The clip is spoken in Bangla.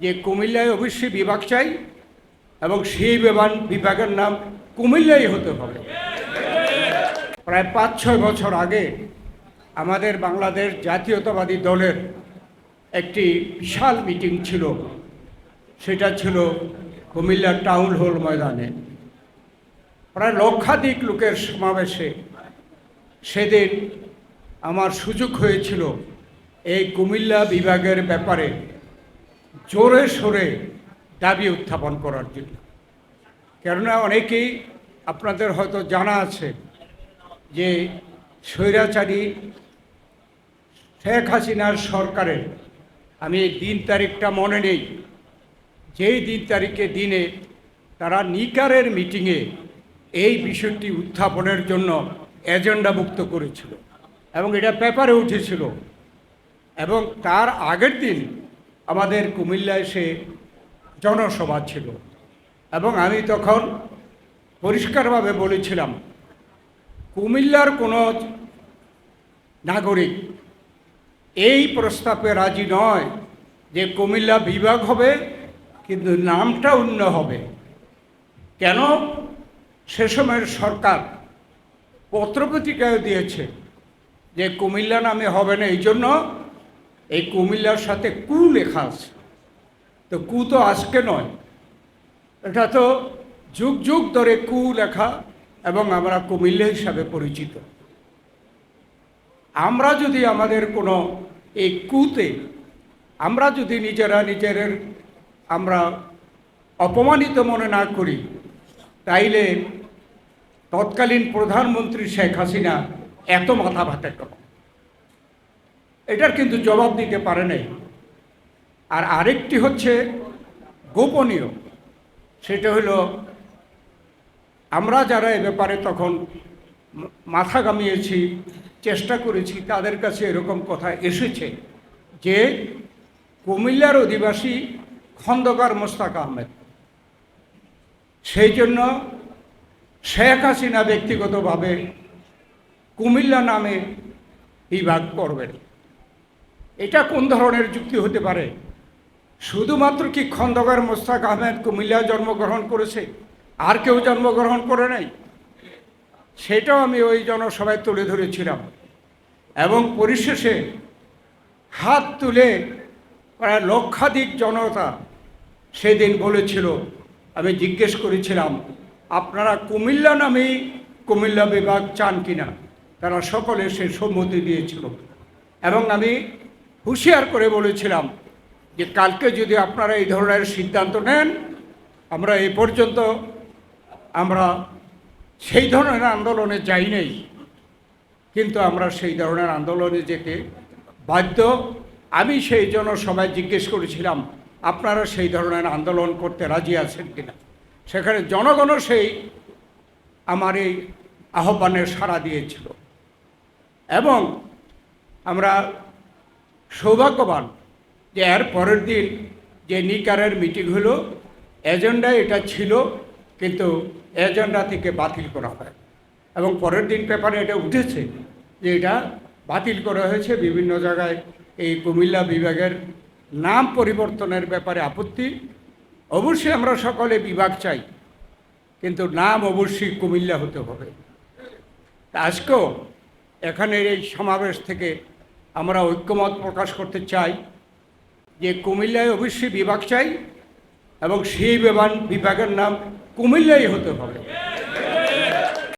যে কুমিল্লায় অবশ্যই বিভাগ চাই এবং সেই বিমান বিভাগের নাম কুমিল্লাই হতে হবে। প্রায় পাঁচ, ছয় বছর আগে আমাদের বাংলাদেশ জাতীয়তাবাদী দলের একটি বিশাল মিটিং ছিল। সেটা ছিল কুমিল্লা টাউন হল ময়দানে। প্রায় লক্ষাধিক লোকের সমাবেশে সেদিন আমার সুযোগ হয়েছিল এই কুমিল্লা বিভাগের ব্যাপারে জোরে সোরে দাবি উত্থাপন করার জন্য। কেননা অনেকেই আপনাদের হয়তো জানা আছে যে স্বৈরাচারী শেখ হাসিনার সরকারের, আমি দিন তারিখটা মনে নেই, যেই দিন তারিখে দিনে তারা নিকারের মিটিংয়ে এই বিষয়টি উত্থাপনের জন্য এজেন্ডাভুক্ত করেছিল এবং এটা পেপারে উঠেছিল এবং তার আগের দিন আমাদের কুমিল্লায় সে জনসভা ছিল। এবং আমি তখন পরিষ্কারভাবে বলেছিলাম, কুমিল্লার কোনো নাগরিক এই প্রস্তাবে রাজি নয় যে কুমিল্লা বিভাগ হবে, কিন্তু নামটা অন্য হবে। কেন? সে সময়ের সরকার পত্রপত্রিকায় দিয়েছে যে কুমিল্লা নামে হবে না, এই জন্য এই কুমিল্লার সাথে কু লেখা আছে। তো কু তো আজকে নয়। এটা তো যুগ যুগ ধরে কু লেখা এবং আমরা কুমিল্লা হিসাবে পরিচিত। আমরা যদি আমাদের কোনো এই কুতে আমরা যদি নিজেরা নিজের আমরা অপমানিত মনে না করি, তাইলে তৎকালীন প্রধানমন্ত্রী শেখ হাসিনা এত মাথা ভাতে কেন এটার কিন্তু জবাব দিতে পারে নাই। আর আরেকটি হচ্ছে গোপনীয়। সেটা হলো, আমরা যারা এ ব্যাপারে তখন মাথা গামিয়েছি চেষ্টা করেছি, তাদের কাছে এরকম কথা এসেছে যে কুমিল্লার অধিবাসী খন্দকার মোস্তাক আহমেদ। সেই জন্য শেখ হাসিনা ব্যক্তিগতভাবে কুমিল্লা নামে বিভাগ করবেন এটা কোন ধরনের যুক্তি হতে পারে? শুধুমাত্র কি খন্দকার মোস্তাক আহমেদ কুমিল্লা জন্মগ্রহণ করেছে? আর কেউ জন্মগ্রহণ করে নাই? সেটাও আমি ওই জনসভায় তুলে ধরেছিলাম। এবং পরিশেষে হাত তুলে প্রায় লক্ষাধিক জনতা সেদিন বলেছিল, আমি জিজ্ঞেস করেছিলাম, আপনারা কুমিল্লা নামেই কুমিল্লা বিভাগ চান কিনা? তারা সকলে সে সম্মতি দিয়েছিল। এবং আমি হুঁশিয়ার করে বলেছিলাম যে কালকে যদি আপনারা এই ধরনের সিদ্ধান্ত নেন, আমরা এ পর্যন্ত আমরা সেই ধরনের আন্দোলনে যাই নাই, কিন্তু আমরা সেই ধরনের আন্দোলনে যেতে বাধ্য। আমি সেই জন্য সবাই জিজ্ঞেস করেছিলাম, আপনারা সেই ধরনের আন্দোলন করতে রাজি আছেন কিনা? সেখানে জনগণও সেই আমার এই আহ্বানের সাড়া দিয়েছিল। এবং আমরা সৌভাগ্যবান যে এর পরের দিন যে নিকারের মিটিং হলো, এজেন্ডায় এটা ছিল, কিন্তু এজেন্ডা থেকে বাতিল করা হয়। এবং পরের দিন পেপারে এটা উঠেছে যে এটা বাতিল করা হয়েছে। বিভিন্ন জায়গায় এই কুমিল্লা বিভাগের নাম পরিবর্তনের ব্যাপারে আপত্তি। অবশ্যই আমরা সকলে বিভাগ চাই, কিন্তু নাম অবশ্যই কুমিল্লা হতে হবে। আজকেও এখানের এই সমাবেশ থেকে আমরা ঐক্যমত প্রকাশ করতে চাই যে কুমিল্লায় অবশ্যই বিভাগ চাই এবং সেই বিভাগ বিভাগের নাম কুমিল্লাই হতে হবে।